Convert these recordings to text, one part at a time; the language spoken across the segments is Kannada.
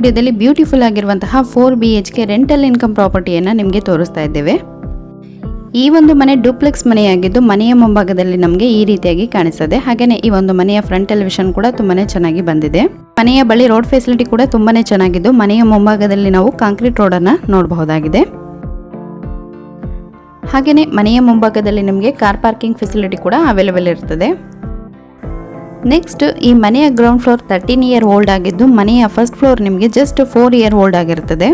ವಿಡಿಯೋದಲ್ಲಿ ಬ್ಯೂಟಿಫುಲ್ ಆಗಿರುವಂತಹ four B H K rental income ಪ್ರಾಪರ್ಟಿಯನ್ನು ನಿಮಗೆ ತೋರಿಸ್ತಾ ಇದ್ದೇವೆ. ಈ ಒಂದು ಮನೆ ಡೂಪ್ಲೆಕ್ಸ್ ಮನೆಯಾಗಿದ್ದು ಮನೆಯ ಮುಂಭಾಗದಲ್ಲಿ ನಮಗೆ ಈ ರೀತಿಯಾಗಿ ಕಾಣಿಸ್ತದೆ. ಹಾಗೆಯೇ ಈ ಒಂದು ಮನೆಯ ಫ್ರಂಟ್ ಎಲಿವೇಶನ್ ಕೂಡ ತುಂಬಾನೇ ಚೆನ್ನಾಗಿ ಬಂದಿದೆ. ಮನೆಯ ಬಳಿ ರೋಡ್ ಫೆಸಿಲಿಟಿ ಕೂಡ ತುಂಬಾನೇ ಚೆನ್ನಾಗಿದ್ದು ಮನೆಯ ಮುಂಭಾಗದಲ್ಲಿ ನಾವು ಕಾಂಕ್ರೀಟ್ ರೋಡನ್ನು ನೋಡಬಹುದಾಗಿದೆ. ಹಾಗೆಯೇ ಮನೆಯ ಮುಂಭಾಗದಲ್ಲಿ ನಿಮಗೆ ಕಾರ್ ಪಾರ್ಕಿಂಗ್ ಫೆಸಿಲಿಟಿ ಕೂಡ ಅವೈಲೇಬಲ್ ಇರ್ತದೆ. ನೆಕ್ಸ್ಟ್ ಈ ಮನೆಯ ground floor thirteen year old ಆಗಿದ್ದು, ಮನೆಯ ಫಸ್ಟ್ ಫ್ಲೋರ್ ನಿಮಗೆ ಜಸ್ಟ್ ಫೋರ್ ಇಯರ್ ಓಲ್ಡ್ ಆಗಿರುತ್ತದೆ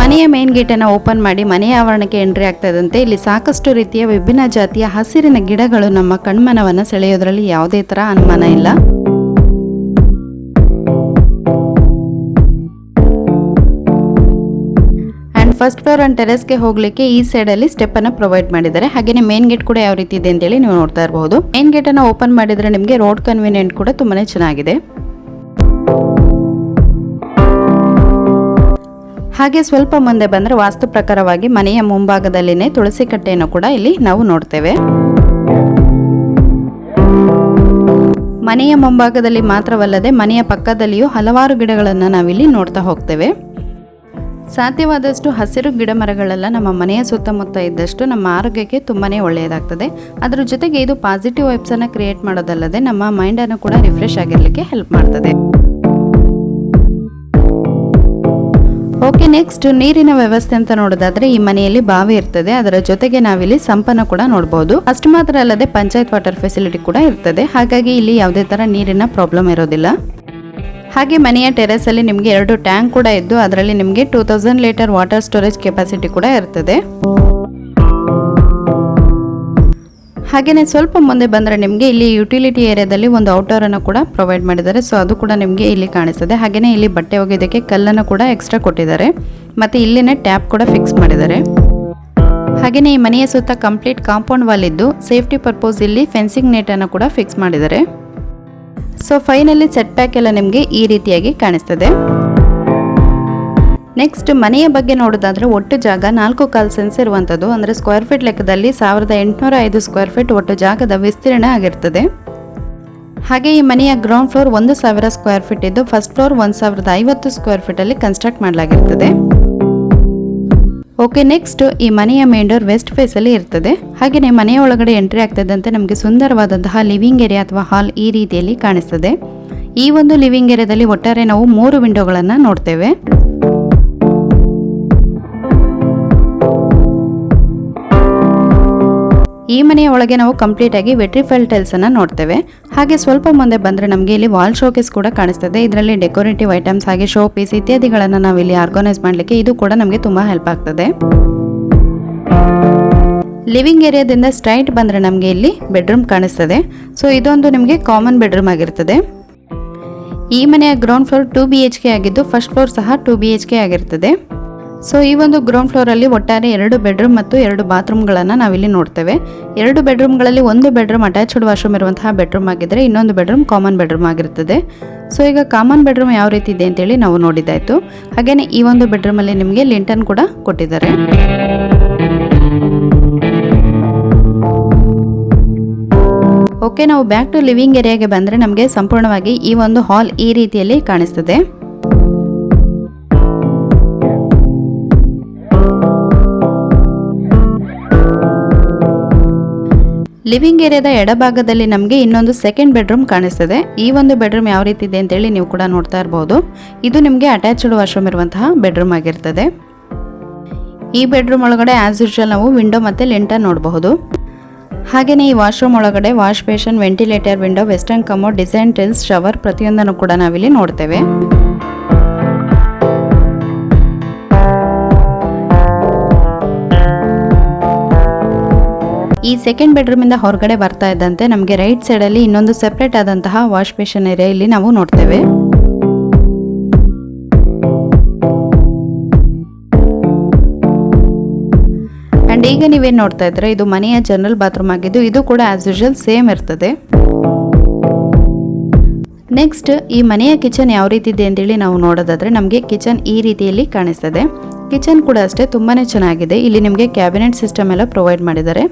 ಮನೆಯ ಮೇನ್ ಗೇಟನ್ನು ಓಪನ್ ಮಾಡಿ, ಮನೆಯ ಆವರಣಕ್ಕೆ ಎಂಟ್ರಿ ಆಗ್ತದಂತೆ, ಇಲ್ಲಿ ಸಾಕಷ್ಟು ರೀತಿಯ ವಿಭಿನ್ನ ಜಾತಿಯ ಹಸಿರಿನ ಗಿಡಗಳು ನಮ್ಮ ಕಣ್ಮನವನ್ನು ಸೆಳೆಯೋದ್ರಲ್ಲಿ ಯಾವುದೇ ತರ ಅನುಮಾನ ಇಲ್ಲ. ಫಸ್ಟ್ ಫ್ಲೋರ್ ಅಂಡ್ ಟೆರೆಸ್ಗೆ ಹೋಗ್ಲಿಕ್ಕೆ ಈ ಸೈಡ್ ಅಲ್ಲಿ ಸ್ಟೆಪ್ ಅನ್ನ ಪ್ರೊವೈಡ್ ಮಾಡಿದ್ದಾರೆ. ಹಾಗೇನೆ ಮೇನ್ ಗೇಟ್ ಕೂಡ ಯಾವ ರೀತಿ ಇದೆ ಅಂತೇಳಿ ನೀವು ನೋಡ್ತಾ ಇರಬಹುದು. ಮೇನ್ ಗೇಟ್ ಅನ್ನ ಓಪನ್ ಮಾಡಿದ್ರೆ ನಿಮಗೆ ರೋಡ್ ಕನ್ವೀನಿಯಂಟ್ ಕೂಡ ತುಂಬಾನೇ ಚೆನ್ನಾಗಿದೆ. ಹಾಗೆ ಸ್ವಲ್ಪ ಮುಂದೆ ಬಂದ್ರೆ ವಾಸ್ತು ಪ್ರಕಾರವಾಗಿ ಮನೆಯ ಮುಂಭಾಗದಲ್ಲಿನೇ ತುಳಸಿ ಕಟ್ಟೆಯನ್ನು ಕೂಡ ಇಲ್ಲಿ ನಾವು ನೋಡ್ತೇವೆ. ಮನೆಯ ಮುಂಭಾಗದಲ್ಲಿ ಮಾತ್ರವಲ್ಲದೆ ಮನೆಯ ಪಕ್ಕದಲ್ಲಿಯೂ ಹಲವಾರು ಗಿಡಗಳನ್ನು ನಾವಿಲ್ಲಿ ನೋಡ್ತಾ ಹೋಗ್ತೇವೆ. ಸಾಧ್ಯವಾದಷ್ಟು ಹಸಿರು ಗಿಡ ಮರಗಳೆಲ್ಲ ನಮ್ಮ ಮನೆಯ ಸುತ್ತಮುತ್ತ ಇದ್ದಷ್ಟು ನಮ್ಮ ಆರೋಗ್ಯಕ್ಕೆ ತುಂಬಾ ಒಳ್ಳೆಯದಾಗ್ತದೆ. ಅದರ ಜೊತೆಗೆ ಇದು ಪಾಸಿಟಿವ್ ವೈಬ್ಸನ್ನು ಕ್ರಿಯೇಟ್ ಮಾಡೋದಲ್ಲದೆ ನಮ್ಮ ಮೈಂಡನ್ನು ಕೂಡ ರಿಫ್ರೆಶ್ ಆಗಿರಲಿಕ್ಕೆ ಹೆಲ್ಪ್ ಮಾಡ್ತದೆ. ಓಕೆ ನೆಕ್ಸ್ಟ್ ನೀರಿನ ವ್ಯವಸ್ಥೆ ಅಂತ ನೋಡೋದಾದ್ರೆ ಈ ಮನೆಯಲ್ಲಿ ಬಾವಿ ಇರ್ತದೆ. ಅದರ ಜೊತೆಗೆ ನಾವಿಲ್ಲಿ ಸಂಪನ್ನ ಕೂಡ ನೋಡಬಹುದು ಅಷ್ಟು ಮಾತ್ರ ಅಲ್ಲದೆ ಪಂಚಾಯತ್ ವಾಟರ್ ಫೆಸಿಲಿಟಿ ಕೂಡ ಇರ್ತದೆ. ಹಾಗಾಗಿ ಇಲ್ಲಿ ಯಾವುದೇ ತರ ನೀರಿನ ಪ್ರಾಬ್ಲಮ್ ಇರೋದಿಲ್ಲ. ಹಾಗೆ ಮನೆಯ ಟೆರೆಸ್ ಅಲ್ಲಿ ನಿಮಗೆ ಎರಡು ಟ್ಯಾಂಕ್ ಕೂಡ ಇದ್ದು ಅದರಲ್ಲಿ ನಿಮಗೆ two thousand litre water storage capacity ಕೂಡ ಇರ್ತದೆ. ಹಾಗೆಯೇ ಸ್ವಲ್ಪ ಮುಂದೆ ಬಂದರೆ ನಿಮಗೆ ಇಲ್ಲಿ ಯುಟಿಲಿಟಿ ಏರಿಯಾದಲ್ಲಿ ಒಂದು ಔಟ್ಡೋರ್ ಅನ್ನು ಕೂಡ ಪ್ರೊವೈಡ್ ಮಾಡಿದ್ದಾರೆ. ಸೊ ಅದು ಕೂಡ ನಿಮಗೆ ಇಲ್ಲಿ ಕಾಣಿಸ್ತದೆ. ಹಾಗೆಯೇ ಇಲ್ಲಿ ಬಟ್ಟೆ ಒಗೆಯೋದಕ್ಕೆ ಕಲ್ಲನ್ನು ಕೂಡ ಎಕ್ಸ್ಟ್ರಾ ಕೊಟ್ಟಿದ್ದಾರೆ. ಮತ್ತು ಇಲ್ಲಿನೇ ಟ್ಯಾಪ್ ಕೂಡ ಫಿಕ್ಸ್ ಮಾಡಿದ್ದಾರೆ. ಹಾಗೆಯೇ ಈ ಮನೆಯ ಸುತ್ತ ಕಂಪ್ಲೀಟ್ ಕಾಂಪೌಂಡ್ ವಾಲ್ ಇದ್ದು ಸೇಫ್ಟಿ ಪರ್ಪೋಸ್ ಇಲ್ಲಿ ಫೆನ್ಸಿಂಗ್ ನೆಟನ್ನು ಕೂಡ ಫಿಕ್ಸ್ ಮಾಡಿದ್ದಾರೆ. ಸೊ ಫೈನಲಿ ಸೆಟ್ ಪ್ಯಾಕ್ ಎಲ್ಲ ನಿಮಗೆ ಈ ರೀತಿಯಾಗಿ ಕಾಣಿಸ್ತದೆ. ನೆಕ್ಸ್ಟ್ ಮನೆಯ ಬಗ್ಗೆ ನೋಡೋದಾದ್ರೆ ಒಟ್ಟು ಜಾಗ ನಾಲ್ಕು ಕಾಲ್ ಸೆನ್ಸ್ ಇರುವಂಥದ್ದು. ಅಂದರೆ ಸ್ಕ್ವೇರ್ ಫೀಟ್ ಲೆಕ್ಕದಲ್ಲಿ ಸಾವಿರದ ಎಂಟುನೂರ ಐದು ಸ್ಕ್ವೇರ್ ಫೀಟ್ ಒಟ್ಟು ಜಾಗದ ವಿಸ್ತೀರ್ಣ ಆಗಿರ್ತದೆ. ಹಾಗೆ ಈ ಮನೆಯ ಗ್ರೌಂಡ್ ಫ್ಲೋರ್ ಒಂದು ಸಾವಿರ ಸ್ಕ್ವೇರ್ ಫೀಟ್ ಇದ್ದು ಫಸ್ಟ್ ಫ್ಲೋರ್ ಒಂದು ಸಾವಿರದ ಐವತ್ತು ಸ್ಕ್ವೇರ್ ಫೀಟಲ್ಲಿ ಕನ್ಸ್ಟ್ರಕ್ಟ್ ಮಾಡಲಾಗಿರ್ತದೆ. ಓಕೆ ನೆಕ್ಸ್ಟ್ ಈ ಮನೆಯ ಮೇನ್ ಡೋರ್ ವೆಸ್ಟ್ ಫೇಸಲ್ಲಿ ಇರ್ತದೆ. ಹಾಗೆಯೇ ಮನೆಯ ಒಳಗಡೆ ಎಂಟ್ರಿ ಆಗ್ತದಂತೆ ನಮಗೆ ಸುಂದರವಾದಂತಹ ಲಿವಿಂಗ್ ಏರಿಯಾ ಅಥವಾ ಹಾಲ್ ಈ ರೀತಿಯಲ್ಲಿ ಕಾಣಿಸ್ತದೆ. ಈ ಒಂದು ಲಿವಿಂಗ್ ಏರಿಯಾದಲ್ಲಿ ಒಟ್ಟಾರೆ ನಾವು ಮೂರು ವಿಂಡೋಗಳನ್ನು ನೋಡ್ತೇವೆ. ಈ ಮನೆಯ ಒಳಗೆ ನಾವು ಕಂಪ್ಲೀಟ್ ಆಗಿ ವೆಟ್ರಿಫೈಲ್ ಟೈಲ್ಸ್ ಅನ್ನ ನೋಡ್ತೇವೆ. ಹಾಗೆ ಸ್ವಲ್ಪ ಮುಂದೆ ಬಂದ್ರೆ ನಮಗೆ ಇಲ್ಲಿ ವಾಲ್ ಶೋಕೇಸ್ ಕೂಡ ಕಾಣಿಸ್ತದೆ. ಇದರಲ್ಲಿ ಡೆಕೋರೇಟಿವ್ ಐಟಮ್ಸ್ ಹಾಗೆ ಶೋ ಪೀಸ್ ಇತ್ಯಾದಿಗಳನ್ನ ನಾವು ಇಲ್ಲಿ ಆರ್ಗನೈಸ್ ಮಾಡಲಿಕ್ಕೆ ಇದು ಕೂಡ ನಮಗೆ ತುಂಬಾ ಹೆಲ್ಪ್ ಆಗ್ತದೆ. ಲಿವಿಂಗ್ ಏರಿಯಾದಿಂದ ಸ್ಟ್ರೈಟ್ ಬಂದ್ರೆ ನಮಗೆ ಇಲ್ಲಿ ಬೆಡ್ರೂಮ್ ಕಾಣಿಸ್ತದೆ. ಸೊ ಇದೊಂದು ನಿಮಗೆ ಕಾಮನ್ ಬೆಡ್ರೂಮ್ ಆಗಿರ್ತದೆ. ಈ ಮನೆಯ ground floor two B H K ಆಗಿದ್ದು ಫಸ್ಟ್ ಫ್ಲೋರ್ ಸಹ ಟೂ ಬಿ ಎಚ್ ಕೆ ಆಗಿರ್ತದೆ. ಸೊ ಈ ಒಂದು ಗ್ರೌಂಡ್ ಫ್ಲೋರಲ್ಲಿ ಒಟ್ಟಾರೆ ಎರಡು ಬೆಡ್ರೂಮ್ ಮತ್ತು ಎರಡು ಬಾತ್ರೂಮ್ಗಳನ್ನು ನಾವಿಲ್ಲಿ ನೋಡ್ತೇವೆ. ಎರಡು ಬೆಡ್ರೂಮ್ಗಳಲ್ಲಿ ಒಂದು ಬೆಡ್ರೂಮ್ ಅಟ್ಯಾಚ್ಡ್ ವಾಶ್ರೂಮ್ ಇರುವಂತಹ ಬೆಡ್ರೂಮ್ ಆಗಿದ್ದರೆ ಇನ್ನೊಂದು ಬೆಡ್ರೂಮ್ ಕಾಮನ್ ಬೆಡ್ರೂಮ್ ಆಗಿರ್ತದೆ. ಸೊ ಈಗ ಕಾಮನ್ ಬೆಡ್ರೂಮ್ ಯಾವ ರೀತಿ ಇದೆ ಅಂತೇಳಿ ನಾವು ನೋಡಿದ್ದಾಯಿತು ಹಾಗೆಯೇ ಈ ಒಂದು ಬೆಡ್ರೂಮಲ್ಲಿ ನಿಮಗೆ ಲಿಂಟನ್ ಕೂಡ ಕೊಟ್ಟಿದ್ದಾರೆ. ಓಕೆ ನಾವು ಬ್ಯಾಕ್ ಟು ಲಿವಿಂಗ್ ಏರಿಯಾಗೆ ಬಂದರೆ ನಮಗೆ ಸಂಪೂರ್ಣವಾಗಿ ಈ ಒಂದು ಹಾಲ್ ಈ ರೀತಿಯಲ್ಲಿ ಕಾಣಿಸ್ತದೆ. ಲಿವಿಂಗ್ ಏರಿಯಾದ ಎಡಭಾಗದಲ್ಲಿ ನಮಗೆ ಇನ್ನೊಂದು ಸೆಕೆಂಡ್ ಬೆಡ್ರೂಮ್ ಕಾಣಿಸ್ತದೆ. ಈ ಒಂದು ಬೆಡ್ರೂಮ್ ಯಾವ ರೀತಿ ಇದೆ ಅಂತೇಳಿ ನೀವು ಕೂಡ ನೋಡ್ತಾ ಇರಬಹುದು ಇದು ನಿಮಗೆ ಅಟ್ಯಾಚ್ಡ್ ವಾಶ್ರೂಮ್ ಇರುವಂತಹ ಬೆಡ್ರೂಮ್ ಆಗಿರ್ತದೆ. ಈ ಬೆಡ್ರೂಮ್ ಒಳಗಡೆ ಆಸ್ ಯೂಶಲ್ ನಾವು ವಿಂಡೋ ಮತ್ತು ಲೆಂಟ ನೋಡಬಹುದು. ಹಾಗೆಯೇ ಈ ವಾಶ್ರೂಮ್ ಒಳಗಡೆ wash basin, ventilator, window, western commode design, tiles, shower ಪ್ರತಿಯೊಂದನ್ನು ಕೂಡ ನಾವಿಲ್ಲಿ ನೋಡ್ತೇವೆ. ಈ ಸೆಕೆಂಡ್ ಬೆಡ್ರೂಮ್ ಇಂದ ಹೊರಗಡೆ ಬರ್ತಾ ಇದ್ದಂತೆ ನಮಗೆ ರೈಟ್ ಸೈಡ್ ಅಲ್ಲಿ ಇನ್ನೊಂದು ಸೆಪರೇಟ್ ಆದಂತಹ ವಾಶ್ ಬೇಷನ್ ಏರಿಯಾ ಇಲ್ಲಿ ನಾವು ನೋಡ್ತೇವೆ. ಅಂಡ್ ಈಗ ನೀವೇನ್ ನೋಡ್ತಾ ಇದ್ರೆ ಇದು ಮನೆಯ ಜನರಲ್ ಬಾತ್ರೂಮ್ ಆಗಿದ್ದು ಇದು ಕೂಡ ಆಸ್ ಯೂಶಲ್ ಸೇಮ್ ಇರ್ತದೆ. ನೆಕ್ಸ್ಟ್ ಈ ಮನೆಯ ಕಿಚನ್ ಯಾವ ರೀತಿ ಇದೆ ಅಂತೇಳಿ ನಾವು ನೋಡೋದಾದ್ರೆ ನಮಗೆ ಕಿಚನ್ ಈ ರೀತಿಯಲ್ಲಿ ಕಾಣಿಸ್ತದೆ. ಕಿಚನ್ ಕೂಡ ಅಷ್ಟೇ ತುಂಬಾನೇ ಚೆನ್ನಾಗಿದೆ. ಇಲ್ಲಿ ನಿಮಗೆ ಕ್ಯಾಬಿನೆಟ್ ಸಿಸ್ಟಮ್ ಎಲ್ಲ ಪ್ರೊವೈಡ್ ಮಾಡಿದ್ದಾರೆ.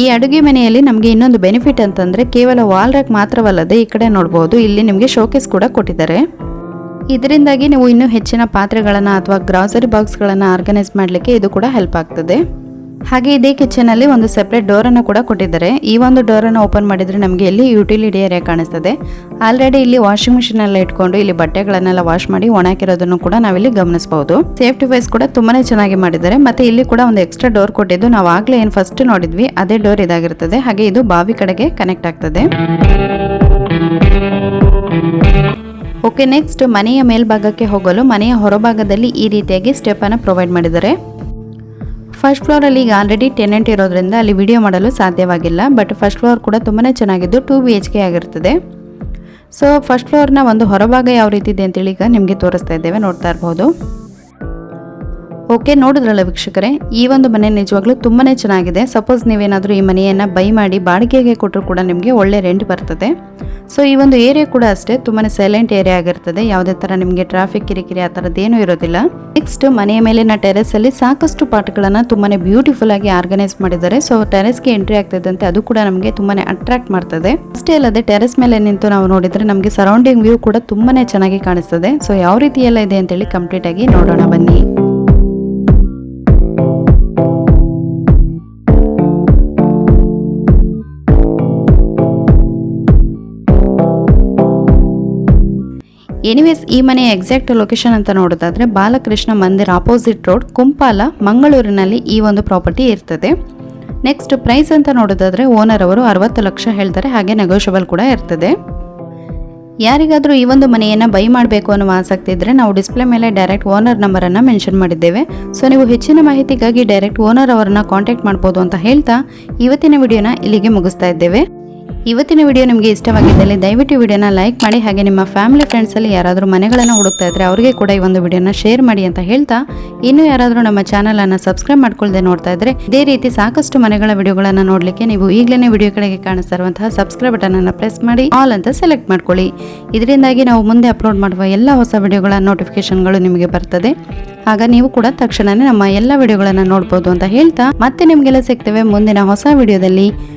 ಈ ಅಡುಗೆ ಮನೆಯಲ್ಲಿ ನಮಗೆ ಇನ್ನೊಂದು ಬೆನಿಫಿಟ್ ಅಂತಂದ್ರೆ ಕೇವಲ ವಾಲ್ ರ್ಯಾಕ್ ಮಾತ್ರವಲ್ಲದೆ ಈ ಕಡೆ ನೋಡಬಹುದು ಇಲ್ಲಿ ನಿಮಗೆ ಶೋಕೇಸ್ ಕೂಡ ಕೊಟ್ಟಿದ್ದಾರೆ. ಇದರಿಂದಾಗಿ ನೀವು ಇನ್ನೂ ಹೆಚ್ಚಿನ ಪಾತ್ರೆಗಳನ್ನು ಅಥವಾ ಗ್ರಾಸರಿ ಬಾಕ್ಸ್ಗಳನ್ನು ಆರ್ಗನೈಸ್ ಮಾಡಲಿಕ್ಕೆ ಇದು ಕೂಡ ಹೆಲ್ಪ್ ಆಗ್ತದೆ. ಹಾಗೆ ಇದೇ ಕಿಚನ್ ಅಲ್ಲಿ ಒಂದು ಸೆಪರೇಟ್ ಡೋರ್ ಅನ್ನು ಕೂಡ ಕೊಟ್ಟಿದ್ದಾರೆ. ಈ ಒಂದು ಡೋರ್ ಅನ್ನು ಓಪನ್ ಮಾಡಿದ್ರೆ ನಮಗೆ ಇಲ್ಲಿ ಯುಟಿಲಿಟಿ ಏರಿಯಾ ಕಾಣಿಸ್ತದೆ. ಆಲ್ರೆಡಿ ಇಲ್ಲಿ ವಾಷಿಂಗ್ ಮಿಷಿನ್ ಎಲ್ಲ ಇಟ್ಕೊಂಡು ಇಲ್ಲಿ ಬಟ್ಟೆಗಳನ್ನೆಲ್ಲ ವಾಶ್ ಮಾಡಿ ಒಣಾಕಿರೋದನ್ನು ಕೂಡ ನಾವಿಲ್ಲಿ ಗಮನಿಸಬಹುದು ಸೇಫ್ಟಿ ವೈಸ್ ಕೂಡ ತುಂಬಾನೇ ಚೆನ್ನಾಗಿ ಮಾಡಿದ್ದಾರೆ. ಮತ್ತೆ ಇಲ್ಲಿ ಕೂಡ ಒಂದು ಎಕ್ಸ್ಟ್ರಾ ಡೋರ್ ಕೊಟ್ಟಿದ್ದು ನಾವು ಆಗ್ಲೇ ಏನು ಫಸ್ಟ್ ನೋಡಿದ್ವಿ, ಅದೇ ಡೋರ್ ಇದಾಗಿರ್ತದೆ. ಹಾಗೆ ಇದು ಬಾವಿ ಕಡೆಗೆ ಕನೆಕ್ಟ್ ಆಗ್ತದೆ. ಓಕೆ ನೆಕ್ಸ್ಟ್ ಮನೆಯ ಮೇಲ್ಭಾಗಕ್ಕೆ ಹೋಗಲು ಮನೆಯ ಹೊರಭಾಗದಲ್ಲಿ ಈ ರೀತಿಯಾಗಿ ಸ್ಟೆಪ್ ಅನ್ನು ಪ್ರೊವೈಡ್ ಮಾಡಿದ್ದಾರೆ. ಫಸ್ಟ್ ಫ್ಲೋರಲ್ಲಿ ಈಗ ಆಲ್ರೆಡಿ ಟೆನೆಂಟ್ ಇರೋದ್ರಿಂದ ಅಲ್ಲಿ ವಿಡಿಯೋ ಮಾಡಲು ಸಾಧ್ಯವಾಗಿಲ್ಲ ಬಟ್ ಫಸ್ಟ್ ಫ್ಲೋರ್ ಕೂಡ ತುಂಬಾ ಚೆನ್ನಾಗಿದ್ದು ಟೂ ಬಿ ಎಚ್ ಕೆ ಆಗಿರ್ತದೆ ಸೊ ಫಸ್ಟ್ ಫ್ಲೋರ್ನ ಒಂದು ಹೊರಭಾಗ ಯಾವ ರೀತಿ ಇದೆ ಅಂತೇಳಿ ಈಗ ನಿಮಗೆ ತೋರಿಸ್ತಾ ಇದ್ದೇವೆ, ನೋಡ್ತಾ ಇರ್ಬೋದು. ಓಕೆ ನೋಡಿದ್ರಲ್ಲ ವೀಕ್ಷಕರೇ, ಈ ಒಂದು ಮನೆ ನಿಜವಾಗ್ಲೂ ತುಂಬಾ ಚೆನ್ನಾಗಿದೆ. ಸಪೋಸ್ ನೀವೇನಾದರೂ ಈ ಮನೆಯನ್ನು ಬೈ ಮಾಡಿ ಬಾಡಿಗೆಗೆ ಕೊಟ್ಟರು ಕೂಡ ನಿಮಗೆ ಒಳ್ಳೆ ರೆಂಟ್ ಬರ್ತದೆ. ಸೊ ಈ ಒಂದು ಏರಿಯಾ ಕೂಡ ಅಷ್ಟೇ ತುಂಬಾ ಸೈಲೆಂಟ್ ಏರಿಯಾ ಆಗಿರ್ತದೆ. ಯಾವುದೇ ಥರ ನಿಮಗೆ ಟ್ರಾಫಿಕ್ ಕಿರಿಕಿರಿ ಆ ಥರದ್ದೇನೂ ಇರೋದಿಲ್ಲ. ನೆಕ್ಸ್ಟ್ ಮನೆಯ ಮೇಲಿನ ಟೆರೆಸ್ ಅಲ್ಲಿ ಸಾಕಷ್ಟು ಪಾಟ್ಗಳನ್ನು ತುಂಬಾ ಬ್ಯೂಟಿಫುಲ್ ಆಗಿ ಆರ್ಗನೈಸ್ ಮಾಡಿದ್ದಾರೆ. ಸೊ ಟೆರೆಸ್ಗೆ ಎಂಟ್ರಿ ಆಗ್ತಿದ್ದಂತೆ ಅದು ಕೂಡ ನಮಗೆ ತುಂಬಾ ಅಟ್ರಾಕ್ಟ್ ಮಾಡ್ತದೆ. ಅಷ್ಟೇ ಅಲ್ಲದೆ ಟೆರೆಸ್ ಮೇಲೆ ನಿಂತು ನಾವು ನೋಡಿದ್ರೆ ನಮಗೆ ಸರೌಂಡಿಂಗ್ ವ್ಯೂ ಕೂಡ ತುಂಬಾನೇ ಚೆನ್ನಾಗಿ ಕಾಣಿಸ್ತದೆ. ಸೊ ಯಾವ ರೀತಿ ಎಲ್ಲ ಇದೆ ಅಂತೇಳಿ ಕಂಪ್ಲೀಟ್ ಆಗಿ ನೋಡೋಣ ಬನ್ನಿ. ಎನಿವೇಸ್ ಈ ಮನೆಯ ಎಕ್ಸಾಕ್ಟ್ ಲೊಕೇಶನ್ ಅಂತ ನೋಡೋದಾದ್ರೆ ಬಾಲಕೃಷ್ಣ ಮಂದಿರ್ ಆಪೋಸಿಟ್ ರೋಡ್ ಕುಂಪಾಲ, ಮಂಗಳೂರಿನಲ್ಲಿ ಈ ಒಂದು ಪ್ರಾಪರ್ಟಿ ಇರ್ತದೆ. ನೆಕ್ಸ್ಟ್ ಪ್ರೈಸ್ ಅಂತ ನೋಡೋದಾದ್ರೆ ಓನರ್ ಅವರು ಅರವತ್ತು ಲಕ್ಷ ಹೇಳ್ತಾರೆ, ಹಾಗೆ ನೆಗೋಷಿಯಬಲ್ ಕೂಡ ಇರ್ತದೆ. ಯಾರಿಗಾದರೂ ಈ ಒಂದು ಮನೆಯನ್ನು ಬೈ ಮಾಡಬೇಕು ಅನ್ನೋ ಆಸಕ್ತಿ ಇದ್ದರೆ ನಾವು ಡಿಸ್ಪ್ಲೇ ಮೇಲೆ ಡೈರೆಕ್ಟ್ ಓನರ್ ನಂಬರನ್ನು ಮೆನ್ಷನ್ ಮಾಡಿದ್ದೇವೆ. ಸೊ ನೀವು ಹೆಚ್ಚಿನ ಮಾಹಿತಿಗಾಗಿ ಡೈರೆಕ್ಟ್ ಓನರ್ ಅವರನ್ನು ಕಾಂಟ್ಯಾಕ್ಟ್ ಮಾಡ್ಬೋದು ಅಂತ ಹೇಳ್ತಾ ಇವತ್ತಿನ ವಿಡಿಯೋನ ಇಲ್ಲಿಗೆ ಮುಗಿಸ್ತಾ ಇದ್ದೇವೆ. ಇವತ್ತಿನ ವಿಡಿಯೋ ನಿಮಗೆ ಇಷ್ಟವಾಗಿದ್ದಲ್ಲಿ ದಯವಿಟ್ಟು ವಿಡಿಯೋನ ಲೈಕ್ ಮಾಡಿ ಹಾಗೆ ನಿಮ್ಮ ಫ್ಯಾಮಿಲಿ ಫ್ರೆಂಡ್ಸಲ್ಲಿ ಯಾರಾದರೂ ಮನೆಗಳನ್ನು ಹುಡುಕ್ತಾ ಇದ್ದರೆ ಅವರಿಗೆ ಕೂಡ ಈ ಒಂದು ವಿಡಿಯೋನ ಶೇರ್ ಮಾಡಿ ಅಂತ ಹೇಳ್ತಾ, ಇನ್ನೂ ಯಾರಾದರೂ ನಮ್ಮ ಚಾನಲನ್ನು ಸಬ್ಸ್ಕ್ರೈಬ್ ಮಾಡ್ಕೊಳ್ಳದೆ ನೋಡ್ತಾ ಇದ್ದರೆ ಇದೇ ರೀತಿ ಸಾಕಷ್ಟು ಮನೆಗಳ ವಿಡಿಯೋಗಳನ್ನು ನೋಡಲಿಕ್ಕೆ ನೀವು ಈಗಲೇ ವಿಡಿಯೋ ಕಡೆಗೆ ಕಾಣಿಸ್ತಾ ಇರುವಂತಹ ಸಬ್ಸ್ಕ್ರೈಬ್ ಅನ್ನು ಪ್ರೆಸ್ ಮಾಡಿ ಆಲ್ ಅಂತ ಸೆಲೆಕ್ಟ್ ಮಾಡ್ಕೊಳ್ಳಿ. ಇದರಿಂದಾಗಿ ನಾವು ಮುಂದೆ ಅಪ್ಲೋಡ್ ಮಾಡುವ ಎಲ್ಲ ಹೊಸ ವಿಡಿಯೋಗಳ ನೋಟಿಫಿಕೇಶನ್ಗಳು ನಿಮಗೆ ಬರ್ತದೆ. ಆಗ ನೀವು ಕೂಡ ತಕ್ಷಣವೇ ನಮ್ಮ ಎಲ್ಲ ವಿಡಿಯೋಗಳನ್ನು ನೋಡ್ಬೋದು ಅಂತ ಹೇಳ್ತಾ, ಮತ್ತೆ ನಿಮಗೆಲ್ಲ ಸಿಗ್ತೇವೆ ಮುಂದಿನ ಹೊಸ ವಿಡಿಯೋದಲ್ಲಿ